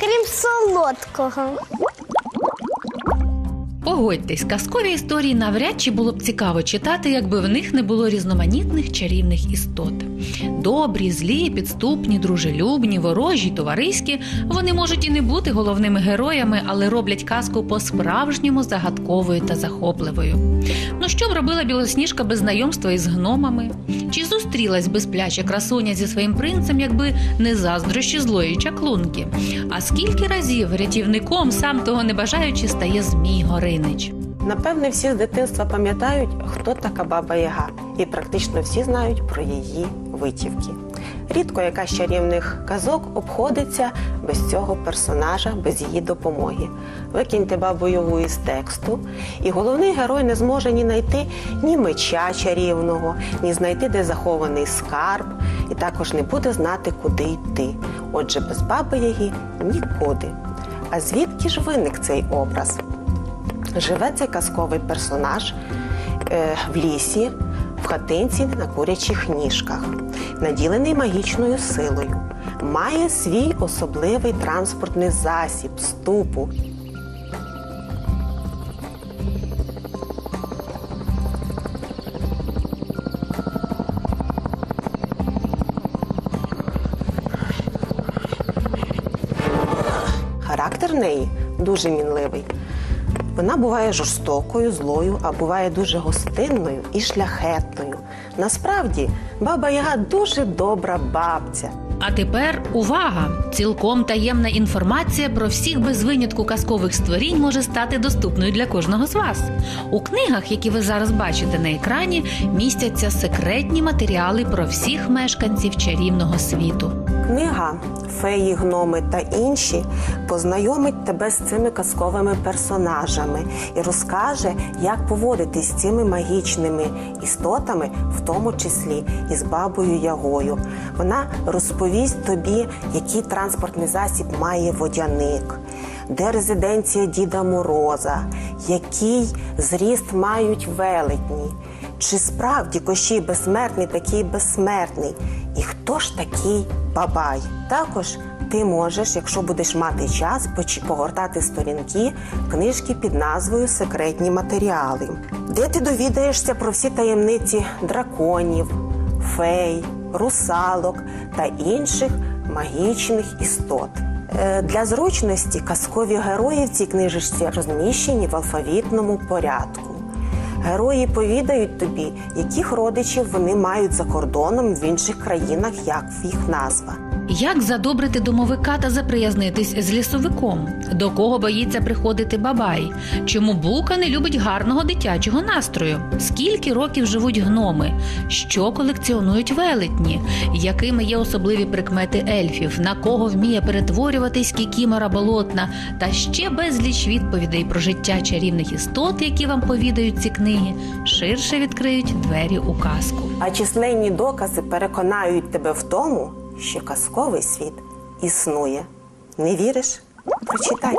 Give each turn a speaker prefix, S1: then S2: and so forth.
S1: крім солодкого.
S2: Погодьтесь, казкові історії навряд чи було б цікаво читати, якби в них не було різноманітних чарівних істот. Добрі, злі, підступні, дружелюбні, ворожі, товариські. Вони можуть і не бути головними героями, але роблять казку по-справжньому загадковою та захопливою. Ну що б робила білосніжка без знайомства із гномами? Чи зустрілась би спляча красуня зі своїм принцем, якби не заздрощі злої чаклунки? А скільки разів рятівником, сам того не бажаючи, стає Змій Горинич?
S3: Напевне, всі з дитинства пам'ятають, хто така баба Яга, і практично всі знають про її витівки. Рідко яка з чарівних казок обходиться без цього персонажа, без її допомоги. Викиньте бабу Ягу із тексту, і головний герой не зможе ні знайти ні меча чарівного, ні знайти, де захований скарб, і також не буде знати, куди йти. Отже, без баби Яги нікуди. А звідки ж виник цей образ? Живе цей казковий персонаж е, в лісі, в хатинці на курячих ніжках, наділений магічною силою, має свій особливий транспортний засіб, ступу. Характер неї дуже мінливий. Вона буває жорстокою, злою, а буває дуже гостинною і шляхетною. Насправді, баба Яга дуже добра бабця.
S2: А тепер увага! Цілком таємна інформація про всіх без винятку казкових створінь може стати доступною для кожного з вас. У книгах, які ви зараз бачите на екрані, містяться секретні матеріали про всіх мешканців чарівного світу.
S3: Книга Феї, гноми та інші познайомить тебе з цими казковими персонажами і розкаже, як поводитись з цими магічними істотами, в тому числі і з бабою Ягою. Вона розповість тобі, який транспортний засіб має водяник, де резиденція Діда Мороза, який зріст мають велетні. Чи справді Кощій безсмертний такий безсмертний? І хто ж такий бабай? Також ти можеш, якщо будеш мати час, погортати сторінки книжки під назвою Секретні матеріали, де ти довідаєшся про всі таємниці драконів, фей, русалок та інших магічних істот. Е, Для зручності казкові герої в цій книжечці розміщені в алфавітному порядку. Герої повідають тобі, яких родичів вони мають за кордоном в інших країнах, як їх назва.
S2: Як задобрити домовика та заприязнитись з лісовиком? До кого боїться приходити бабай? Чому бука не любить гарного дитячого настрою? Скільки років живуть гноми? Що колекціонують велетні? Якими є особливі прикмети ельфів? На кого вміє перетворюватись кікімора болотна? Та ще безліч відповідей про життя чарівних істот, які вам повідають ці книги, ширше відкриють двері у казку.
S3: А численні докази переконають тебе в тому, що казковий світ існує. Не віриш? Прочитай.